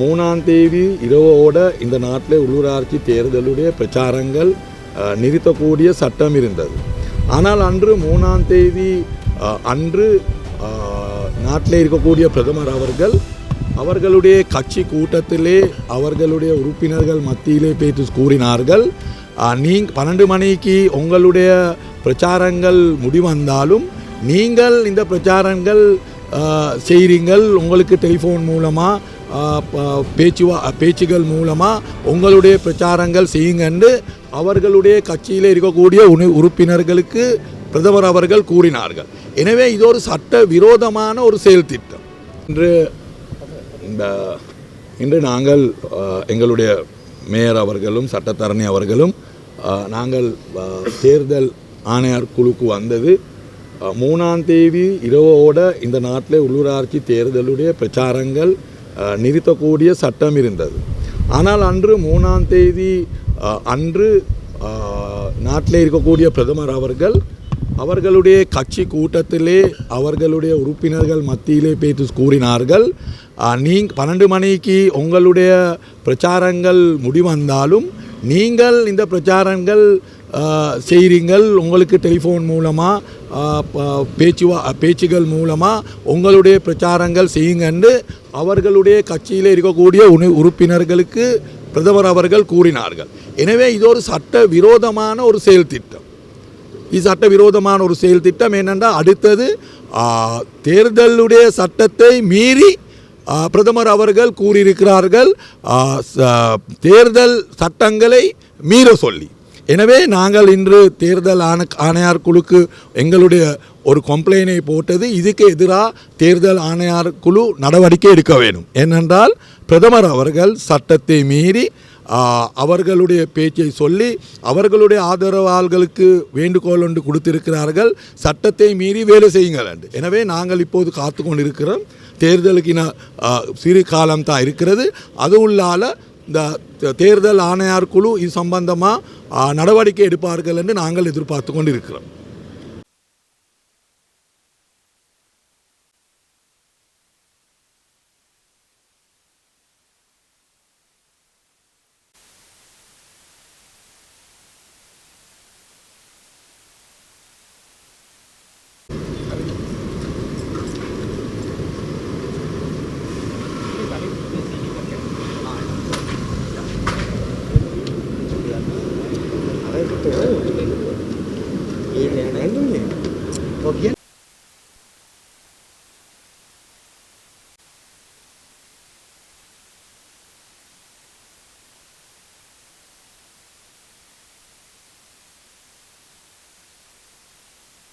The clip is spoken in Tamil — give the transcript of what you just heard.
மூணாம் தேதி இரவோட இந்த நாட்டில் உள்ளூராட்சி தேர்தலுடைய பிரச்சாரங்கள் நிறுத்தக்கூடிய சட்டம் இருந்தது. ஆனால் அன்று மூணாம் தேதி அன்று நாட்டில் இருக்கக்கூடிய பிரதமர் அவர்கள் அவர்களுடைய கட்சி கூட்டத்திலே அவர்களுடைய உறுப்பினர்கள் மத்தியிலே பேசி கூறினார்கள் நீங் பன்னெண்டு மணிக்கு உங்களுடைய பிரச்சாரங்கள் முடிவந்தாலும் நீங்கள் இந்த பிரச்சாரங்கள் செய்கிறீங்கள் உங்களுக்கு டெலிஃபோன் மூலமாக பேச்சு பேச்சுகள் மூலமாக உங்களுடைய பிரச்சாரங்கள் செய்யுங்கன்னு அவர்களுடைய கட்சியில் இருக்கக்கூடிய உணி உறுப்பினர்களுக்கு பிரதமர் அவர்கள் கூறினார்கள். எனவே இது ஒரு சட்ட விரோதமான ஒரு செயல் திட்டம். இன்று இந்த இன்று நாங்கள் எங்களுடைய மேயர் அவர்களும் சட்டத்தரணி அவர்களும் நாங்கள் தேர்தல் ஆணையர் குழுக்கு வந்தது. மூணாம் தேதி இரவோட இந்த நாட்டில் உள்ளூராட்சி தேர்தலுடைய பிரச்சாரங்கள் நிறுத்தக்கூடிய சட்டம் இருந்தது. ஆனால் அன்று மூணாம் தேதி அன்று நாட்டில் இருக்கக்கூடிய பிரதமர் அவர்கள் அவர்களுடைய கட்சி கூட்டத்திலே அவர்களுடைய உறுப்பினர்கள் மத்தியிலே பேசி கூறினார்கள் நீங் பன்னெண்டு மணிக்கு உங்களுடைய பிரச்சாரங்கள் முடிவந்தாலும் நீங்கள் இந்த பிரச்சாரங்கள் செய்கிறீங்கள் உங்களுக்கு டெலிஃபோன் மூலமாக பேச்சுவா பேச்சுகள் மூலமாக உங்களுடைய பிரச்சாரங்கள் செய்யுங்கன்னு அவர்களுடைய கட்சியில் இருக்கக்கூடிய உணு உறுப்பினர்களுக்கு பிரதமர் அவர்கள் கூறினார்கள். எனவே இது ஒரு சட்ட விரோதமான ஒரு செயல் திட்டம். இது சட்டவிரோதமான ஒரு செயல் திட்டம் என்னென்றால் அடுத்தது தேர்தலுடைய சட்டத்தை மீறி பிரதமர் அவர்கள் கூறியிருக்கிறார்கள் தேர்தல் சட்டங்களை மீற சொல்லி. எனவே நாங்கள் இன்று தேர்தல் ஆண ஆணையார் குழுக்கு எங்களுடைய ஒரு கம்ப்ளைனை போட்டது இதுக்கு எதிராக தேர்தல் ஆணையார் குழு நடவடிக்கை எடுக்க வேண்டும். ஏனென்றால் பிரதமர் அவர்கள் சட்டத்தை மீறி அவர்களுடைய பேச்சை சொல்லி அவர்களுடைய ஆதரவாளர்களுக்கு வேண்டுகோள் ஒன்று கொடுத்திருக்கிறார்கள். சட்டத்தை மீறி வேலை செய்யுங்கள் என்று. எனவே நாங்கள் இப்போது காத்து கொண்டிருக்கிறோம் தேர்தலுக்கு சிறு காலம் தான் இருக்கிறது. அது உள்ளால இந்த தேர்தல் ஆணையார் குழு இது சம்பந்தமாக நடவடிக்கை எடுப்பார்கள் என்று நாங்கள் எதிர்பார்த்து கொண்டிருக்கிறோம். ¿Con?